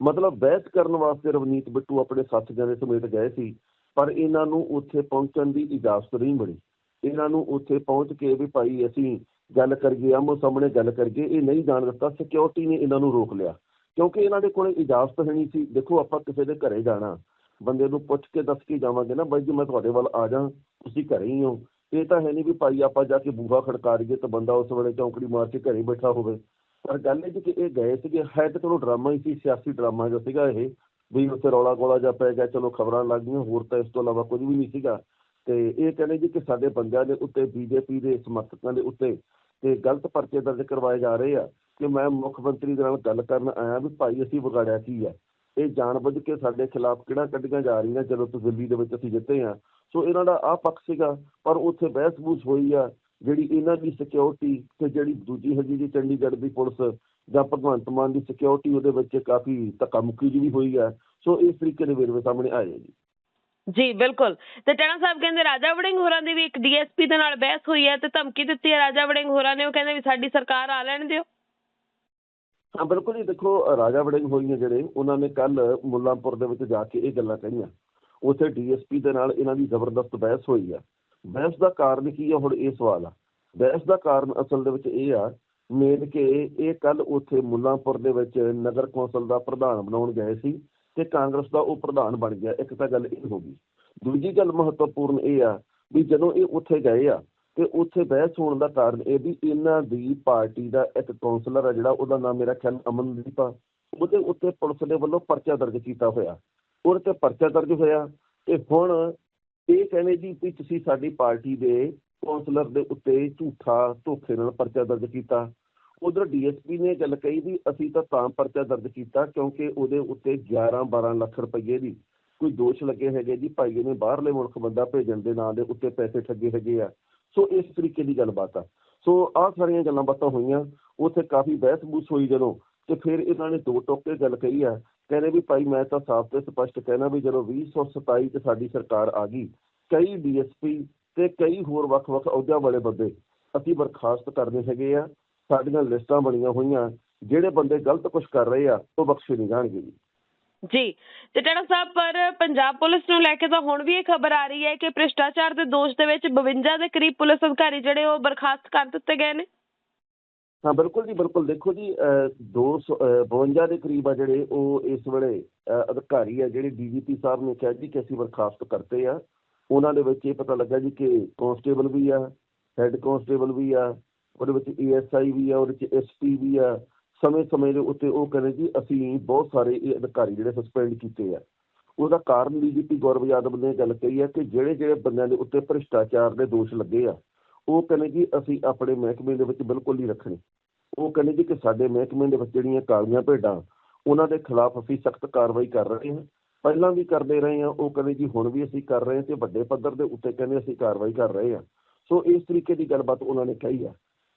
ਮਤਲਬ ਬਹਿਸ ਕਰਨ ਵਾਸਤੇ ਰਵਨੀਤ ਬਿੱਟੂ ਆਪਣੇ ਸਾਥੀਆਂ ਦੇ ਸਮੇਤ ਗਏ ਸੀ, ਪਰ ਇਹਨਾਂ ਨੂੰ ਉੱਥੇ ਪਹੁੰਚਣ ਦੀ ਇਜਾਜ਼ਤ ਨਹੀਂ ਮਿਲੀ। ਇਹਨਾਂ ਨੂੰ ਉੱਥੇ ਪਹੁੰਚ ਕੇ ਵੀ ਭਾਈ ਅਸੀਂ ਗੱਲ ਕਰੀਏ ਆਮੋ ਸਾਹਮਣੇ ਗੱਲ ਕਰੀਏ, ਇਹ ਨਹੀਂ ਜਾਣ ਦਿੱਤਾ ਸਿਕਿਉਰਿਟੀ ਨੇ ਇਹਨਾਂ ਨੂੰ ਰੋਕ ਲਿਆ। ਕਿਉਂਕਿ ਇਹਨਾਂ ਦੇ ਕੋਲੇ ਇਜਾਜ਼ਤ ਹੈ ਨਹੀਂ ਸੀ, ਦੇਖੋ ਆਪਾਂ ਕਿਸੇ ਦੇ ਘਰੇ ਜਾਣਾ। ਬੰਦੇ ਨੂੰ ਪੁੱਛ ਕੇ ਦੱਸ ਕੇ ਜਾਵਾਂਗੇ ਨਾ, ਬਾਈ ਜੀ ਮੈਂ ਤੁਹਾਡੇ ਵੱਲ ਆ ਜਾ ਤੁਸੀਂ ਘਰੇ ਹੀ ਹੋ। ਇਹ ਤਾਂ ਹੈ ਨਹੀਂ ਵੀ ਭਾਈ ਆਪਾਂ ਜਾ ਕੇ ਬੂਹਾ ਖੜਕਾ ਦਈਏ ਤਾਂ ਬੰਦਾ ਉਸ ਵੇਲੇ ਚੌਂਕੜੀ ਮਾਰ ਕੇ ਘਰੇ ਬੈਠਾ ਹੋਵੇ। ਪਰ ਗੱਲ ਇਹ ਜੀ ਕਿ ਇਹ ਗਏ ਸੀਗੇ, ਹੈ ਤਾਂ ਚਲੋ ਡਰਾਮਾ ਹੀ ਸੀ, ਸਿਆਸੀ ਡਰਾਮਾ ਜਿਹਾ ਸੀਗਾ ਇਹ, ਵੀ ਉੱਥੇ ਰੌਲਾ ਗੋਲਾ ਜਾ ਪੈ ਗਿਆ, ਚਲੋ ਖਬਰਾਂ ਲੱਗ ਗਈਆਂ, ਹੋਰ ਤਾਂ ਇਸ ਤੋਂ ਇਲਾਵਾ ਕੁਝ ਵੀ ਨਹੀਂ ਸੀਗਾ। ਤੇ ਇਹ ਕਹਿੰਦੇ ਜੀ ਕਿ ਸਾਡੇ ਬੰਦਿਆਂ ਦੇ ਉੱਤੇ, ਬੀਜੇਪੀ ਦੇ ਸਮਰਥਕਾਂ ਦੇ ਉੱਤੇ ਤੇ ਗਲਤ ਪਰਚੇ ਦਰਜ ਕਰਵਾਏ ਜਾ ਰਹੇ ਆ ਕਿ ਮੈਂ ਮੁੱਖ ਮੰਤਰੀ ਦੇ ਨਾਲ ਗੱਲ ਕਰਨ ਆਇਆ ਵੀ ਭਾਈ ਅਸੀਂ ਵਿਗਾੜਿਆ ਕੀ ਆ। ਇਹ ਜਾਣਬੁੱਝ ਕੇ ਸਾਡੇ ਖਿਲਾਫ ਕਿਹੜਾ ਕੱਢੀਆਂ ਜਾ ਰਹੀਆਂ, ਜਦੋਂ ਤੋਂ ਦਿੱਲੀ ਦੇ ਵਿੱਚ ਅਸੀਂ ਜਿੱਤੇ ਆ ਸੋ ਇਹਨਾਂ ਦਾ ਆਹ ਪੱਖ ਸੀਗਾ, ਪਰ ਉੱਥੇ ਬਹਿਸ-ਬੂਸ ਹੋਈ ਆ, ਜਿਹੜੀ ਇਹਨਾਂ ਦੀ ਸਿਕਿਉਰਿਟੀ ਤੇ ਜਿਹੜੀ ਦੂਜੀ ਹੈਗੀ ਜੀ ਚੰਡੀਗੜ੍ਹ ਦੀ ਪੁਲਿਸ ਜਾਂ ਭਗਵੰਤ ਮਾਨ ਦੀ ਸਿਕਿਉਰਿਟੀ ਉਹਦੇ ਵਿੱਚ ਕਾਫੀ ਧੱਕਾ ਮੁੱਕੀ ਜਿਹੀ ਵੀ ਹੋਈ ਆ। ਸੋ ਇਸ ਤਰੀਕੇ ਦੇ ਵੇਰਵੇ ਸਾਹਮਣੇ ਆਏ ਜੀ। ਜੀ, ਬਿਲਕੁਲ। ਤੇ ਟਾਣਾ ਸਾਹਿਬ ਕਹਿੰਦੇ, ਰਾਜਾ ਵੜਿੰਗ ਹੋਰਾਂ ਦੀ ਵੀ ਇੱਕ ਡੀਐਸਪੀ ਦੇ ਨਾਲ ਬਹਿਸ ਹੋਈ ਹੈ ਤੇ ਧਮਕੀ ਦਿੱਤੀ ਹੈ। ਰਾਜਾ ਵੜਿੰਗ ਹੋਰਾਂ ਨੇ, ਉਹ ਕਹਿੰਦੇ ਵੀ ਸਾਡੀ ਸਰਕਾਰ ਆ ਲੈਣ ਦਿਓ। ਹਾਂ, ਬਿਲਕੁਲ ਜੀ, ਦੇਖੋ, ਰਾਜਾ ਵੜਿੰਗ ਹੋਈਆਂ ਜਿਹੜੇ, ਉਹਨਾਂ ਨੇ ਕੱਲ ਮੁੱਲਾਂਪੁਰ ਦੇ ਵਿੱਚ ਜਾ ਕੇ ਇਹ ਗੱਲਾਂ ਕਹੀਆਂ। ਉੱਥੇ ਡੀਐਸਪੀ ਦੇ ਨਾਲ ਇਹਨਾਂ ਦੀ ਜ਼ਬਰਦਸਤ ਬਹਿਸ ਹੋਈ ਆ। ਬਹਿਸ ਦਾ ਕਾਰਨ ਕੀ ਆ, ਹੁਣ ਇਹ ਸਵਾਲ ਆ। ਬਹਿਸ ਦਾ ਕਾਰਨ ਅਸਲ ਦੇ ਵਿੱਚ ਇਹ ਆ, ਮੇਨ ਕਿ ਇਹ ਕੱਲ ਉੱਥੇ ਮੁੱਲਾਂਪੁਰ ਦੇ ਵਿੱਚ ਨਗਰ ਕੌਂਸਲ ਦਾ ਪ੍ਰਧਾਨ ਬਣਾਉਣ ਗਏ ਸੀ ਤੇ ਕਾਂਗਰਸ ਦਾ ਉਹ ਪ੍ਰਧਾਨ ਬਣ ਗਿਆ। ਇੱਕ ਤਾਂ ਗੱਲ ਇਹ ਹੋ ਗਈ। ਦੂਜੀ ਗੱਲ ਮਹੱਤਵਪੂਰਨ ਇਹ ਆ ਵੀ ਜਦੋਂ ਇਹ ਉੱਥੇ ਗਏ ਆ ਤੇ ਉੱਥੇ ਬਹਿਸ ਹੋਣ ਦਾ ਕਾਰਨ ਇਹ ਵੀ ਇਹਨਾਂ ਦੀ ਪਾਰਟੀ ਦਾ ਇੱਕ ਕਾਉਂਸਲਰ ਆ ਜਿਹੜਾ ਉਹਦਾ ਨਾਮ ਮੇਰਾ ਖਿਆਲ ਅਮਨਦੀਪ ਆ। ਉਹਦੇ ਉੱਤੇ ਪੁਲਿਸ ਦੇ ਵੱਲੋਂ ਪਰਚਾ ਦਰਜ ਕੀਤਾ ਹੋਇਆ। ਉਹਦੇ ਤੇ ਪਰਚਾ ਦਰਜ ਹੋਇਆ ਤੇ ਹੁਣ ਇਹ ਕਹਿੰਦੇ ਜੀ ਵੀ ਤੁਸੀਂ ਸਾਡੀ ਪਾਰਟੀ ਦੇ ਕੌਂਸਲਰ ਦੇ ਉੱਤੇ ਝੂਠਾ ਧੋਖੇ ਨਾਲ ਪਰਚਾ ਦਰਜ ਕੀਤਾ। ਉਧਰ ਡੀਐਸਪੀ ਨੇ ਗੱਲ ਕਹੀ ਵੀ ਅਸੀਂ ਤਾਂ ਤਾਂ ਪਰਚਾ ਦਰਜ ਕੀਤਾ ਕਿਉਂਕਿ ਉਹਦੇ ਉੱਤੇ 11 12 ਲੱਖ ਰੁਪਏ ਦੀ ਕੋਈ ਦੋਸ਼ ਲੱਗੇ ਹੈਗੇ ਜੀ। ਭਾਈ ਇਹਨੇ ਬਾਹਰਲੇ ਮੁਲਕ ਬੰਦਾ ਭੇਜਣ ਦੇ ਨਾਂ ਦੇ ਉੱਤੇ ਪੈਸੇ ਠੱਗੇ ਹੈਗੇ ਆ। ਸੋ ਇਸ ਤਰੀਕੇ ਦੀ ਗੱਲਬਾਤ ਆ। ਸੋ ਆਹ ਸਾਰੀਆਂ ਗੱਲਾਂ ਬਾਤਾਂ ਹੋਈਆਂ। ਉੱਥੇ ਕਾਫੀ ਬਹਿਸ ਬੂਸ ਹੋਈ ਜਦੋਂ ਤੇ ਫਿਰ ਇਹਨਾਂ ਨੇ ਦੋ ਟੋਕੇ ਗੱਲ ਕਹੀ ਆ। ਕਹਿੰਦੇ ਵੀ ਭਾਈ ਮੈਂ ਤਾਂ ਸਾਫ਼ ਤੇ ਸਪਸ਼ਟ ਕਹਿਣਾ ਵੀ ਜਦੋਂ 2027 ਚ ਸਾਡੀ ਸਰਕਾਰ ਆ ਗਈ, ਕਈ ਡੀਐਸਪੀ ਤੇ ਕਈ ਹੋਰ ਵੱਖ-ਵੱਖ ਅਹੁਦਿਆਂ ਵਾਲੇ ਬੰਦੇ ਅਸੀਂ ਬਰਖਾਸਤ ਕਰਨੇ ਹੈਗੇ ਆ। ਸਾਡੀਆਂ ਲਿਸਟਾਂ ਬਣੀਆਂ ਹੋਈਆਂ। ਜਿਹੜੇ ਬੰਦੇ ਗਲਤ ਕੁਝ ਕਰ ਰਹੇ ਆ, ਉਹ ਬਖਸ਼ੇ ਨਹੀਂ ਜਾਣਗੇ ਜੀ। ਜੀ ਸਾਹਿਬ ਪਰ ਪੰਜਾਬ ਪੁਲਿਸ ਨੂੰ ਲੈ ਕੇ ਤਾਂ ਹੁਣ ਵੀ ਇਹ ਖਬਰ ਆ ਰਹੀ ਹੈ ਕਿ ਭ੍ਰਿਸ਼ਟਾਚਾਰ ਦੇ ਦੋਸ਼ ਦੇ ਵਿੱਚ 52 ਦੇ ਕਰੀਬ ਪੁਲਿਸ ਅਧਿਕਾਰੀ ਜਿਹੜੇ ਉਹ ਬਰਖਾਸਤ ਕਰ ਦਿੱਤੇ ਗਏ ਨੇ। ਹਾਂ ਬਿਲਕੁਲ ਜੀ ਬਿਲਕੁਲ। ਦੇਖੋ ਜੀ ਅਹ, ਦੋ ਸੌ- ਅਹ, 52 ਦੇ ਕਰੀਬ ਆ ਜਿਹੜੇ ਉਹ ਇਸ ਵੇਲੇ ਅਧਿਕਾਰੀ ਆ ਜਿਹੜੇ ਡੀਜੀਪੀ ਸਾਹਿਬ ਨੇ ਕਿਹਾ ਜੀ ਕਿ ਅਸੀਂ ਬਰਖਾਸਤ ਕਰਤੇ ਆ। ਉਹਨਾਂ ਦੇ ਵਿੱਚ ਇਹ ਪਤਾ ਲੱਗਾ ਜੀ ਕਿ ਕਾਂਸਟੇਬਲ ਵੀ ਆ ਹੈੱਡ ਕਾਂਸਟੇਬਲ ਵੀ ਆ ਉਹਦੇ ਵਿੱਚ ਏਐਸਆਈ ਵੀ ਆ ਉਹਦੇ ਵਿੱਚ ਐਸਪੀ ਵੀ ਆ। ਸਮੇਂ-ਸਮੇਂ ਦੇ ਉੱਤੇ ਉਹ ਕਹਿੰਦੇ ਜੀ, ਅਸੀਂ ਬਹੁਤ ਸਾਰੇ ਇਹ ਅਧਿਕਾਰੀ ਜਿਹੜੇ ਸਸਪੈਂਡ ਕੀਤੇ ਆ। ਉਹਦਾ ਕਾਰਨ ਡੀਜੀਪੀ ਗੌਰਵ ਯਾਦਵ ਨੇ ਗੱਲ ਕਹੀ ਹੈ ਕਿ ਜਿਹੜੇ ਜਿਹੜੇ ਬੰਦਿਆਂ ਦੇ ਉੱਤੇ ਭ੍ਰਿਸ਼ਟਾਚਾਰ ਦੇ ਦੋਸ਼ ਲੱਗੇ ਆ, ਉਹ ਕਹਿੰਦੇ ਜੀ, ਅਸੀਂ ਆਪਣੇ ਮਹਿਕਮੇ ਦੇ ਵਿੱਚ ਬਿਲਕੁਲ ਨਹੀਂ ਰੱਖਣੇ। ਉਹ ਕਹਿੰਦੇ ਜੀ ਕਿ ਸਾਡੇ ਮਹਿਕਮੇ ਦੇ ਵਿੱਚ ਜਿਹੜੀਆਂ ਕਾਲੀਆਂ ਭੇਡਾਂ, ਉਹਨਾਂ ਦੇ ਖਿਲਾਫ ਅਸੀਂ ਸਖਤ ਕਾਰਵਾਈ ਕਰ ਰਹੇ ਹਾਂ। ਪਹਿਲਾਂ ਵੀ ਕਰਦੇ ਰਹੇ ਹਾਂ, ਉਹ ਕਹਿੰਦੇ ਜੀ, ਹੁਣ ਵੀ ਅਸੀਂ ਕਰ ਰਹੇ ਹਾਂ ਤੇ ਵੱਡੇ ਪੱਧਰ ਦੇ ਉੱਤੇ ਕਹਿੰਦੇ ਅਸੀਂ ਕਾਰਵਾਈ ਕਰ ਰਹੇ ਹਾਂ। ਸੋ ਇਸ ਤਰੀਕੇ ਦੀ ਗੱਲਬਾਤ ਉਹਨਾਂ ਨੇ ਕਹੀ ਆ।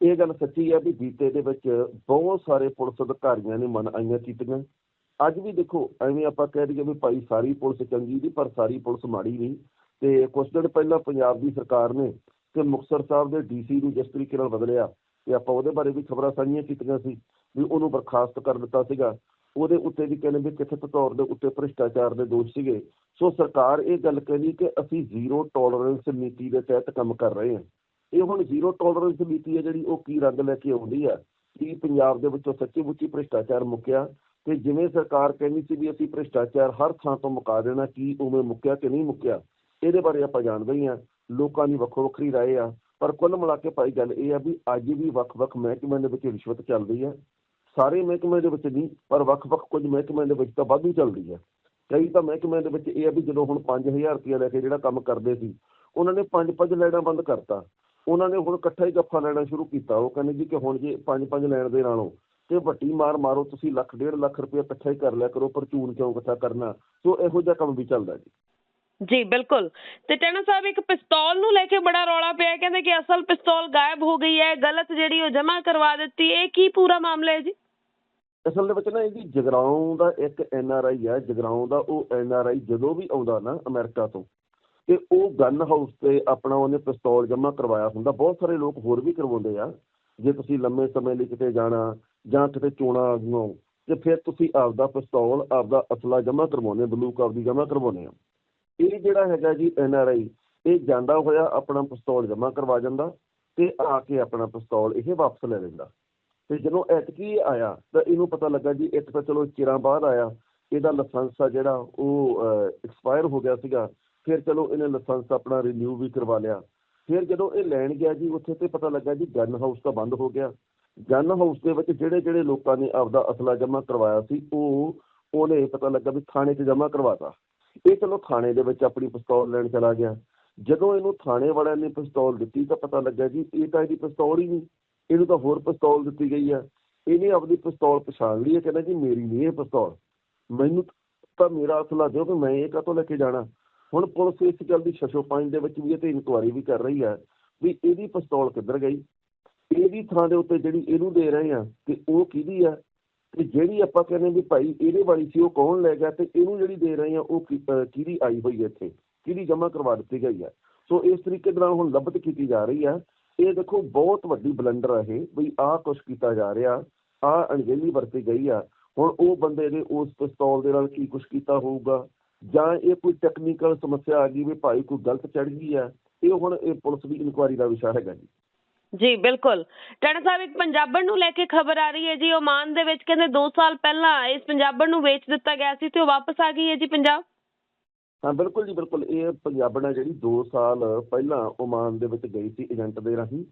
ਇਹ ਗੱਲ ਸੱਚੀ ਹੈ ਵੀ ਬੀਤੇ ਦੇ ਵਿੱਚ ਬਹੁਤ ਸਾਰੇ ਪੁਲਿਸ ਅਧਿਕਾਰੀਆਂ ਨੇ ਮਨ ਆਈਆਂ ਕੀਤੀਆਂ। ਅੱਜ ਵੀ ਦੇਖੋ, ਐਵੇਂ ਆਪਾਂ ਕਹਿ ਦਈਏ ਵੀ ਭਾਈ ਸਾਰੀ ਪੁਲਿਸ ਚੰਗੀ ਦੀ ਪਰ ਸਾਰੀ ਪੁਲਿਸ ਮਾੜੀ ਨਹੀਂ। ਤੇ ਕੁਝ ਦਿਨ ਪਹਿਲਾਂ ਪੰਜਾਬ ਦੀ ਸਰਕਾਰ ਨੇ ਕਿ ਮੁਕਤਸਰ ਸਾਹਿਬ ਦੇ ਡੀਸੀ ਨੂੰ ਜਿਸ ਤਰੀਕੇ ਨਾਲ ਬਦਲਿਆ ਤੇ ਆਪਾਂ ਉਹਦੇ ਬਾਰੇ ਵੀ ਖਬਰਾਂ ਸਾਂਝੀਆਂ ਕੀਤੀਆਂ ਸੀ ਵੀ ਉਹਨੂੰ ਬਰਖਾਸਤ ਕਰ ਦਿੱਤਾ ਸੀਗਾ। ਉਹਦੇ ਉੱਤੇ ਵੀ ਕਹਿੰਦੇ ਵੀ ਕਥਿਤ ਤੌਰ ਦੇ ਉੱਤੇ ਭ੍ਰਿਸ਼ਟਾਚਾਰ ਦੇ ਦੋਸ਼ ਸੀਗੇ। ਸੋ ਸਰਕਾਰ ਇਹ ਗੱਲ ਕਹਿੰਦੀ ਕਿ ਅਸੀਂ ਜ਼ੀਰੋ ਟੋਲਰੈਂਸ ਨੀਤੀ ਦੇ ਤਹਿਤ ਕੰਮ ਕਰ ਰਹੇ ਹਾਂ। ਇਹ ਹੁਣ ਜ਼ੀਰੋ ਟੋਲਰੈਂਸ ਨੀਤੀ ਹੈ ਜਿਹੜੀ, ਉਹ ਕੀ ਰੰਗ ਲੈ ਕੇ ਆਉਂਦੀ ਆ? ਕੀ ਪੰਜਾਬ ਦੇ ਵਿੱਚੋਂ ਸੱਚੀ ਮੁੱਚੀ ਭ੍ਰਿਸ਼ਟਾਚਾਰ ਮੁੱਕਿਆ ਤੇ ਜਿਵੇਂ ਸਰਕਾਰ ਕਹਿੰਦੀ ਸੀ ਵੀ ਅਸੀਂ ਭ੍ਰਿਸ਼ਟਾਚਾਰ ਹਰ ਥਾਂ ਤੋਂ ਮੁਕਾ ਦੇਣਾ, ਕੀ ਉਵੇਂ ਮੁੱਕਿਆ ਕਿ ਨਹੀਂ ਮੁੱਕਿਆ? ਇਹਦੇ ਬਾਰੇ ਆਪਾਂ ਜਾਣਦੇ ਹੀ ਹਾਂ। ਲੋਕਾਂ ਦੀ ਵੱਖੋ ਵੱਖਰੀ ਰਾਏ ਆ। ਪਰ ਕੁੱਲ ਮਿਲਾ ਕੇ ਭਾਈ ਗੱਲ ਇਹ ਆ ਵੀ ਅੱਜ ਵੀ ਵੱਖ-ਵੱਖ ਮਹਿਕਮਿਆਂ ਦੇ ਵਿੱਚ ਰਿਸ਼ਵਤ ਚੱਲਦੀ ਹੈ ਸਾਰੇ ਮਹਿਕਮਿਆਂ ਦੇ ਵਿੱਚ ਨਹੀਂ, ਪਰ ਵੱਖ-ਵੱਖ ਕੁਝ ਮਹਿਕਮਿਆਂ ਦੇ ਵਿੱਚ ਤਾਂ ਵਾਧੂ ਚੱਲਦੀ ਹੈ ਕਈ ਤਾਂ ਮਹਿਕਮਿਆਂ ਦੇ ਵਿੱਚ ਇਹ ਆ ਵੀ ਜਦੋਂ ਹੁਣ 5000 ਰੁਪਏ ਲੈ ਕੇ ਜਿਹੜਾ ਕੰਮ ਕਰਦੇ ਸੀ, ਉਹਨਾਂ ਨੇ ਪੰਜ ਪੰਜ ਲੈਣਾ ਬੰਦ ਕਰਤਾ। ਉਹਨਾਂ ਨੇ ਹੁਣ ਇਕੱਠਾ ਹੀ ਗੱਫਾ ਲੈਣਾ ਸ਼ੁਰੂ ਕੀਤਾ। ਉਹ ਕਹਿੰਦੇ ਜੀ ਕਿ ਹੁਣ ਜੇ ਪੰਜ ਪੰਜ ਲੈਣ ਦੇ ਨਾਲੋਂ ਤੇ ਵੱਡੀ ਮਾਰ ਮਾਰੋ ਤੁਸੀਂ ਲੱਖ ਡੇਢ ਲੱਖ ਰੁਪਏ ਇਕੱਠਾ ਹੀ ਕਰ ਲਿਆ ਕਰੋ ਪਰ ਚੂਨ ਕਿਉਂ ਇਕੱਠਾ ਕਰਨਾ? ਸੋ ਇਹੋ ਜਿਹਾ ਕੰਮ ਵੀ ਚੱਲਦਾ ਜੀ। ਜੀ ਬਿਲਕੁਲ। ਤੇ ਟਾਣਾ ਸਾਹਿਬ ਇੱਕ ਪਿਸਤੌਲ ਨੂੰ ਲੈ ਕੇ ਬੜਾ ਰੌਲਾ ਪਿਆ। ਕਹਿੰਦੇ ਕਿ ਅਸਲ ਪਿਸਤੌਲ ਗਾਇਬ ਹੋ ਗਈ ਹੈ ਗਲਤ ਜਿਹੜੀ ਉਹ ਜਮ੍ਹਾਂ ਕਰਵਾ ਦਿੱਤੀ। ਇਹ ਕੀ ਪੂਰਾ ਮਾਮਲਾ ਹੈ ਜੀ? ਅਸਲ ਦੇ ਵਿੱਚ ਨਾ ਇਹਦੀ ਜਗਰਾਉਂ ਦਾ ਇੱਕ ਐਨ ਆਰ ਆਈ ਹੈ। ਜਗਰਾਉਂ ਦਾ ਉਹ ਐਨ ਆਰ ਆਈ ਜਦੋਂ ਵੀ ਆਉਂਦਾ ਨਾ ਅਮਰੀਕਾ ਤੋਂ ਤੇ ਉਹ ਗਨ ਹਾਊਸ ਤੇ ਆਪਣਾ ਉਹਨੇ ਪਿਸਤੌਲ ਜਮ੍ਹਾਂ ਕਰਵਾਇਆ ਹੁੰਦਾ। ਬਹੁਤ ਸਾਰੇ ਲੋਕ ਹੋਰ ਵੀ ਕਰਵਾਉਂਦੇ ਆ। ਜੇ ਤੁਸੀਂ ਲੰਮੇ ਸਮੇਂ ਲਈ ਕਿਤੇ ਜਾਣਾ ਜਾਂ ਕਿਤੇ ਚੋਣਾਂ ਆ ਤੇ ਫਿਰ ਤੁਸੀਂ ਆਪਦਾ ਪਿਸਤੌਲ, ਆਪਦਾ ਅਸਲਾ ਜਮ੍ਹਾਂ ਕਰਵਾਉਂਦੇ ਬੰਦੂਕ ਆਪਦੀ ਜਮ੍ਹਾਂ ਕਰਵਾਉਂਦੇ ਆ ਇਹ ਜਿਹੜਾ ਹੈਗਾ ਜੀ ਐਨ ਆਰ ਆਈ ਇਹ ਜਾਂਦਾ ਹੋਇਆ ਆਪਣਾ ਪਿਸਤੌਲ ਜਮ੍ਹਾਂ ਕਰਵਾ ਜਾਂਦਾ ਤੇ ਆ ਕੇ ਆਪਣਾ ਪਿਸਤੌਲ ਇਹ ਵਾਪਸ ਲੈ ਲੈਂਦਾ। ਤੇ ਜਦੋਂ ਐਤਕੀ ਆਇਆ, ਤਾਂ ਇਹਨੂੰ ਪਤਾ ਲੱਗਾ ਜੀ ਇੱਕ ਤਾਂ ਚਲੋ ਚਿਰਾਂ ਬਾਅਦ ਆਇਆ। ਇਹਦਾ ਲਾਇਸੈਂਸ ਆ ਜਿਹੜਾ, ਉਹ ਐਕਸਪਾਇਰ ਹੋ ਗਿਆ ਸੀਗਾ। ਫਿਰ ਚਲੋ ਇਹਨੇ ਲਾਇਸੈਂਸ ਆਪਣਾ ਰੀਨਿਊ ਵੀ ਕਰਵਾ ਲਿਆ। ਫਿਰ ਜਦੋਂ ਇਹ ਲੈਣ ਗਿਆ ਜੀ, ਉੱਥੇ ਤੇ ਪਤਾ ਲੱਗਾ ਜੀ ਗਨ ਹਾਊਸ ਤਾਂ ਬੰਦ ਹੋ ਗਿਆ। ਗਨ ਹਾਊਸ ਦੇ ਵਿੱਚ ਜਿਹੜੇ ਜਿਹੜੇ ਲੋਕਾਂ ਨੇ ਆਪਦਾ ਅਸਲਾ ਜਮ੍ਹਾਂ ਕਰਵਾਇਆ ਸੀ, ਉਹ ਉਹਨੇ ਪਤਾ ਲੱਗਾ ਵੀ ਥਾਣੇ 'ਚ ਜਮ੍ਹਾਂ ਕਰਵਾਤਾ। ਇਹ ਚਲੋ ਥਾਣੇ ਦੇ ਵਿੱਚ ਆਪਣੀ ਪਿਸਤੌਲ ਲੈਣ ਚਲਾ ਗਿਆ। ਜਦੋਂ ਇਹਨੂੰ ਥਾਣੇ ਵਾਲਿਆਂ ਨੇ ਪਿਸਤੌਲ ਦਿੱਤੀ ਤਾਂ ਪਤਾ ਲੱਗਾ ਜੀ ਇਹ ਤਾਂ ਇਹਦੀ ਪਿਸਤੌਲ ਹੀ ਨਹੀਂ, ਇਹਨੂੰ ਤਾਂ ਹੋਰ ਪਿਸਤੌਲ ਦਿੱਤੀ ਗਈ ਆ। ਇਹਨੇ ਆਪਣੀ ਪਿਸਤੌਲ ਪਛਾਣ ਲਈ ਹੈ, ਕਹਿੰਦਾ ਜੀ ਮੇਰੀ ਨਹੀਂ ਇਹ ਪਿਸਤੌਲ। ਮੈਨੂੰ ਤਾਂ ਮੇਰਾ ਅਸਲਾ ਦਿਓ ਕਿ ਮੈਂ ਇਹ ਕਾਹਤੋਂ ਲੈ ਕੇ ਜਾਣਾ? ਹੁਣ ਪੁਲਿਸ ਇਸ ਗੱਲ ਦੀ ਸ਼ਸ਼ੋ ਪੰਜ ਦੇ ਵਿੱਚ ਵੀ ਇਹ ਤੇ ਇਨਕੁਆਇਰੀ ਵੀ ਕਰ ਰਹੀ ਹੈ ਵੀ ਇਹਦੀ ਪਿਸਤੌਲ ਕਿੱਧਰ ਗਈ? ਇਹਦੀ ਥਾਂ ਦੇ ਉੱਤੇ ਜਿਹੜੀ ਇਹਨੂੰ ਦੇ ਰਹੇ ਆ ਕਿ ਉਹ ਕਿਹਦੀ ਆ? ਤੇ ਜਿਹੜੀ ਆਪਾਂ ਕਹਿੰਦੇ ਵੀ ਭਾਈ ਇਹਦੇ ਵਾਲੀ ਸੀ, ਉਹ ਕੌਣ ਲੈ ਗਿਆ? ਤੇ ਇਹਨੂੰ ਜਿਹੜੀ ਦੇ ਰਹੇ ਆ, ਉਹ ਕਿ- ਕਿਹਦੀ ਆਈ ਹੋਈ ਹੈ ਇੱਥੇ? ਕਿਹਦੀ ਜਮ੍ਹਾਂ ਕਰਵਾ ਦਿੱਤੀ ਗਈ ਹੈ ਸੋ ਇਸ ਤਰੀਕੇ ਦੇ ਨਾਲ ਹੁਣ ਲੱਭਤ ਕੀਤੀ ਜਾ ਰਹੀ ਹੈ ਇਹ ਦੇਖੋ ਬਹੁਤ ਵੱਡੀ ਬਲੰਡਰ ਹੈ ਇਹ, ਵੀ ਆਹ ਕੁਛ ਕੀਤਾ ਜਾ ਰਿਹਾ, ਆਹ ਅਣਗਹਿਲੀ ਵਰਤੀ ਗਈ ਆ। ਹੁਣ ਉਹ ਬੰਦੇ ਨੇ ਉਸ ਪਿਸਤੌਲ ਦੇ ਨਾਲ ਕੀ ਕੁਛ ਕੀਤਾ ਹੋਊਗਾ? ਜਾਂ ਇਹ ਕੋਈ ਟੈਕਨੀਕਲ ਸਮੱਸਿਆ ਆ ਗਈ ਵੀ ਭਾਈ ਕੋਈ ਗਲਤ ਚੜ ਗਈ ਆ ਇਹ ਹੁਣ ਇਹ ਪੁਲਿਸ ਦੀ ਇਨਕੁਆਰੀ ਦਾ ਵਿਸ਼ਾ ਹੈਗਾ ਜੀ। ਜੀ ਬਿਲਕੁਲ। ਟਾਣਾ ਸਾਹਿਬ ਇੱਕ ਪੰਜਾਬਣ ਨੂੰ ਲੈ ਕੇ ਖਬਰ ਆ ਰਹੀ ਹੈ ਜੀ ਓਮਾਨ ਦੇ ਵਿੱਚ ਕਹਿੰਦੇ 2 ਸਾਲ ਪਹਿਲਾਂ ਇਸ ਪੰਜਾਬਣ ਨੂੰ ਵੇਚ ਦਿੱਤਾ ਗਿਆ ਸੀ ਤੇ ਉਹ ਵਾਪਸ ਆ ਗਈ ਹੈ ਜੀ ਪੰਜਾਬ? ਹਾਂ ਬਿਲਕੁਲ ਜੀ ਬਿਲਕੁਲ। ਇਹ ਪੰਜਾਬਣ ਹੈ ਜਿਹੜੀ 2 ਸਾਲ ਪਹਿਲਾਂ ਓਮਾਨ ਦੇ ਵਿੱਚ ਗਈ ਸੀ ਏਜੰਟ ਦੇ ਰਾਹੀਂ।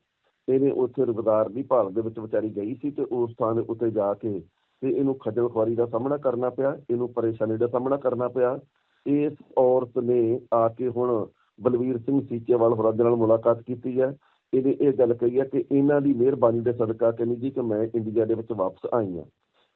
ਇਹਨੇ ਉੱਥੇ ਰੁਜ਼ਗਾਰ ਦੀ ਭਾਲ ਦੇ ਵਿੱਚ ਵਿਚਾਰੀ ਗਈ ਸੀ ਤੇ ਉਸ ਥਾਂ ਦੇ ਉੱਤੇ ਜਾ ਕੇ ਤੇ ਇਹਨੂੰ ਖੱਜਲ ਖੁਆਰੀ ਦਾ ਸਾਹਮਣਾ ਕਰਨਾ ਪਿਆ, ਇਹਨੂੰ ਪਰੇਸ਼ਾਨੀ ਦਾ ਸਾਹਮਣਾ ਕਰਨਾ ਪਿਆ। ਇਸ ਔਰਤ ਨੇ ਆ ਕੇ ਹੁਣ ਬਲਵੀਰ ਸਿੰਘ ਸੀਚੇਵਾਲ ਹੋਰਾਂ ਦੇ ਨਾਲ ਮੁਲਾਕਾਤ ਕੀਤੀ ਹੈ। ਇਹਨੇ ਇਹ ਗੱਲ ਕਹੀ ਹੈ ਕਿ ਇਹਨਾਂ ਦੀ ਮਿਹਰਬਾਨੀ ਦੇ ਸਦਕਾ ਕਹਿੰਦੀ ਜੀ ਕਿ ਮੈਂ ਇੰਡੀਆ ਦੇ ਵਿੱਚ ਵਾਪਸ ਆਈ ਹਾਂ।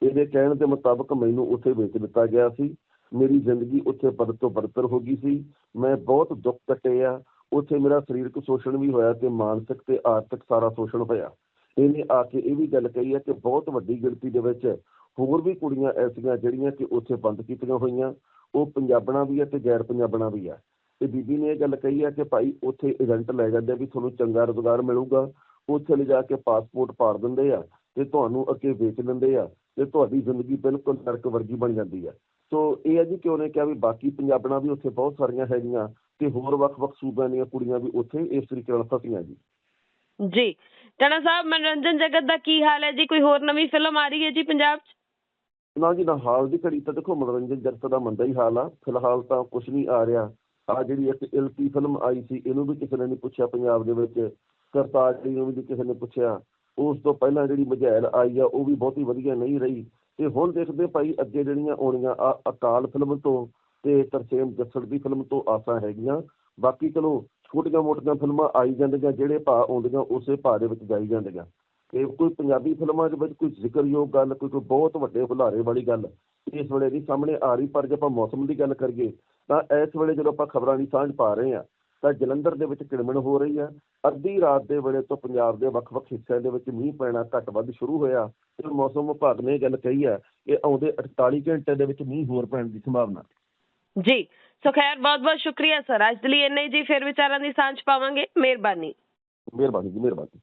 ਇਹਦੇ ਕਹਿਣ ਦੇ ਮੁਤਾਬਕ ਮੈਨੂੰ ਉੱਥੇ ਵੇਚ ਦਿੱਤਾ ਗਿਆ ਸੀ। ਮੇਰੀ ਜ਼ਿੰਦਗੀ ਉੱਥੇ ਬਦ ਤੋਂ ਬਦਤਰ ਹੋ ਗਈ ਸੀ। ਮੈਂ ਬਹੁਤ ਦੁੱਖ ਕੱਟੇ ਆ। ਉੱਥੇ ਮੇਰਾ ਸਰੀਰਕ ਸ਼ੋਸ਼ਣ ਵੀ ਹੋਇਆ ਤੇ ਮਾਨਸਿਕ ਤੇ ਆਰਥਿਕ ਸਾਰਾ ਸ਼ੋਸ਼ਣ ਹੋਇਆ। ਇਹਨੇ ਆ ਕੇ ਇਹ ਵੀ ਗੱਲ ਕਹੀ ਹੈ ਕਿ ਬਹੁਤ ਵੱਡੀ ਗਿਣਤੀ ਦੇ ਵਿੱਚ ਹੋਰ ਵੀ ਕੁੜੀਆਂ ਐਸੀਆਂ ਜਿਹੜੀਆਂ ਕਿ ਉੱਥੇ ਬੰਦ ਕੀਤੀਆਂ ਹੋਈਆਂ, ਉਹ ਪੰਜਾਬਣਾ ਵੀ ਹੈ ਤੇ ਗੈਰ ਪੰਜਾਬਣਾ ਵੀ ਹੈ ਤੇ ਬੀਬੀ ਨੇ ਇਹ ਗੱਲ ਕਹੀ ਹੈ ਕਿ ਭਾਈ ਉੱਥੇ ਏਜੰਟ ਲੈ ਜਾਂਦੇ ਆ ਵੀ ਤੁਹਾਨੂੰ ਚੰਗਾ ਰੁਜ਼ਗਾਰ ਮਿਲੂਗਾ, ਉੱਥੇ ਲਿਜਾ ਕੇ ਪਾਸਪੋਰਟ ਪਾੜ ਦਿੰਦੇ ਆ ਤੇ ਤੁਹਾਨੂੰ ਅੱਗੇ ਵੇਚ ਦਿੰਦੇ ਆ ਤੇ ਤੁਹਾਡੀ ਜ਼ਿੰਦਗੀ ਬਿਲਕੁਲ ਨਰਕ ਵਰਗੀ ਬਣ ਜਾਂਦੀ ਆ। ਸੋ ਇਹ ਹੈ ਜੀ ਕਿ ਉਹਨੇ ਕਿਹਾ ਵੀ ਬਾਕੀ ਪੰਜਾਬਣਾ ਵੀ ਉੱਥੇ ਬਹੁਤ ਸਾਰੀਆਂ ਹੈਗੀਆਂ ਤੇ ਹੋਰ ਵੱਖ-ਵੱਖ ਸੂਬਿਆਂ ਦੀਆਂ ਕੁੜੀਆਂ ਵੀ ਉੱਥੇ ਇਸ ਤਰੀਕੇ ਨਾਲ ਫਸੀਆਂ ਜੀ। ਜੀ। ਟਣਾ ਸਾਹਿਬ, ਮਨੋਰੰਜਨ ਜਗਤ ਦਾ ਕੀ ਹਾਲ ਹੈ ਜੀ? ਕੋਈ ਹੋਰ ਨਵੀਂ ਫਿਲਮ ਆ ਰਹੀ ਹੈ ਜੀ ਪੰਜਾਬ 'ਚ? ਨਾ ਜੀ ਨਾ ਹਾਲ ਦੀ ਘੜੀ ਤਾਂ ਦੇਖੋ ਮਨੋਰੰਜਨ ਜਗਤ ਦਾ ਮੰਦਾ ਹੀ ਹਾਲ ਆ। ਫਿਲਹਾਲ ਤਾਂ ਕੁਝ ਨਹੀਂ ਆ ਰਿਹਾ। ਆ ਜਿਹੜੀ ਇੱਕ ਇਲਤੀ ਫਿਲਮ ਆਈ ਸੀ, ਇਹਨੂੰ ਵੀ ਕਿਸੇ ਨੇ ਨਹੀਂ ਪੁੱਛਿਆ ਪੰਜਾਬ ਦੇ ਵਿੱਚ। ਕਰਤਾਰ ਜੀ ਨੂੰ ਵੀ ਕਿਸੇ ਨੇ ਪੁੱਛਿਆ, ਉਸ ਤੋਂ ਪਹਿਲਾਂ ਜਿਹੜੀ ਮਝੈਲ ਆਈ ਆ, ਉਹ ਵੀ ਬਹੁਤੀ ਵਧੀਆ ਨਹੀਂ ਰਹੀ। ਤੇ ਹੁਣ ਦੇਖਦੇ ਭਾਈ ਅੱਗੇ ਜਿਹੜੀਆਂ ਆਉਣੀਆਂ ਆ ਅਕਾਲ ਫਿਲਮ ਤੋਂ ਤੇ ਤਰਸੇਮ ਜੱਸੜ ਦੀ ਫਿਲਮ ਤੋਂ ਆਸਾਂ ਹੈਗੀਆਂ। ਬਾਕੀ ਚਲੋ, ਛੋਟੀਆਂ ਮੋਟੀਆਂ ਫਿਲਮਾਂ ਆਈ ਜਾਂਦੀਆਂ, ਜਿਹੜੇ ਭਾਅ ਆਉਂਦੀਆਂ, ਉਸੇ ਭਾਅ ਦੇ ਵਿੱਚ ਜਾਈ ਜਾਂਦੀਆਂ। ਤੇ ਕੋਈ ਪੰਜਾਬੀ ਫਿਲਮਾਂ ਦੇ ਵਿੱਚ ਕੋਈ ਜ਼ਿਕਰਯੋਗ ਗੱਲ ਕੋਈ ਕੋਈ ਬਹੁਤ ਵੱਡੇ ਹੁਲਾਰੇ ਵਾਲੀ ਗੱਲ ਇਸ ਵੇਲੇ ਨਹੀਂ ਸਾਹਮਣੇ ਆ ਰਹੀ ਪਰ ਜੇ ਆਪਾਂ ਮੌਸਮ ਦੀ ਗੱਲ ਕਰੀਏ ਤਾਂ ਇਸ ਵੇਲੇ ਜਦੋਂ ਆਪਾਂ ਖਬਰਾਂ ਦੀ ਸਾਂਝ ਪਾ ਰਹੇ ਹਾਂ ਤਾਂ ਜਲੰਧਰ ਦੇ ਵਿੱਚ ਕਿੜਮਣ ਹੋ ਰਹੀ ਹੈ। ਅੱਧੀ ਰਾਤ ਦੇ ਵੇਲੇ ਤੋਂ ਪੰਜਾਬ ਦੇ ਵੱਖ-ਵੱਖ ਹਿੱਸਿਆਂ ਦੇ ਵਿੱਚ ਮੀਂਹ ਪੈਣਾ ਘੱਟ ਵੱਧ ਸ਼ੁਰੂ ਹੋਇਆ ਤੇ ਮੌਸਮ ਵਿਭਾਗ ਨੇ ਇਹ ਗੱਲ ਕਹੀ ਹੈ ਕਿ ਆਉਂਦੇ 48 ਘੰਟੇ ਦੇ ਵਿੱਚ ਮੀਂਹ ਹੋਰ ਪੈਣ ਦੀ ਸੰਭਾਵਨਾ। ਜੀ ਸੋ ਖੈਰ ਬਹੁਤ ਬਹੁਤ ਸ਼ੁਕਰੀਆ ਸਰ। ਅੱਜ ਦੇ ਲਈ ਇੰਨਾ ਜੀ ਫਿਰ ਵਿਚਾਰਾਂ ਦੀ ਸਾਂਝ ਪਾਵਾਂਗੇ। ਮਿਹਰਬਾਨੀ। ਮਿਹਰਬਾਨੀ ਜੀ ਮਿਹਰਬਾਨੀ।